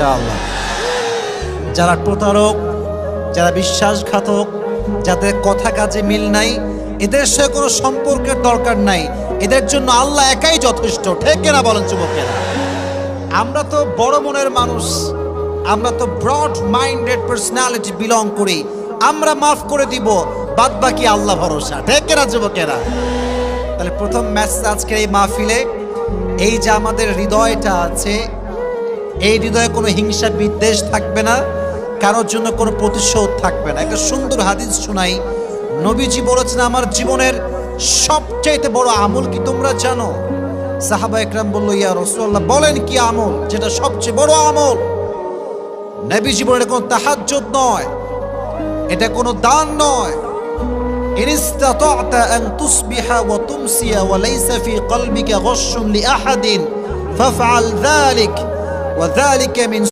ইনশাআল্লাহ। যারা প্রতারক, যারা বিশ্বাসঘাতক, যাদের কথা কাজে মিল নাই, এদের সাথে কোনো সম্পর্কের দরকার নাই। এদের জন্য আল্লাহ একাই যথেষ্ট। ঠিক কিনা বলেন যুবকেরা? আমরা তো বড় মনের মানুষ। আমরা তো ব্রড মাইন্ডেড পার্সোনালিটি বিলং করি। আমরা মাফ করে দিব বাদ বাকি আল্লাহ ভরসা। ঠিক কিনা যুবকেরা? তাহলে প্রথম ম্যাচ আজকের এই মাহফিলে, এই যে আমাদের হৃদয়টা আছে এই হৃদয়ে কোনো হিংসা, বিদ্বেষ থাকবে না। কারোর জন্য কোনো প্রতিশোধ থাকবে না। একটা সুন্দর হাদিস শোনাই। নবীজি বলেছেন, আমার জীবনের সবচাইতে বড় আমল কি তোমরা জানো? সাহাবা একরাম বলল, ইয়া রসুল্লাহ বলেন কি আমল যেটা সবচেয়ে বড় আমল? নবীজি বলেন, এটা কোনো তাহাজ্জুদ নয়। এটা কোনো দান নয়। إن وذلك من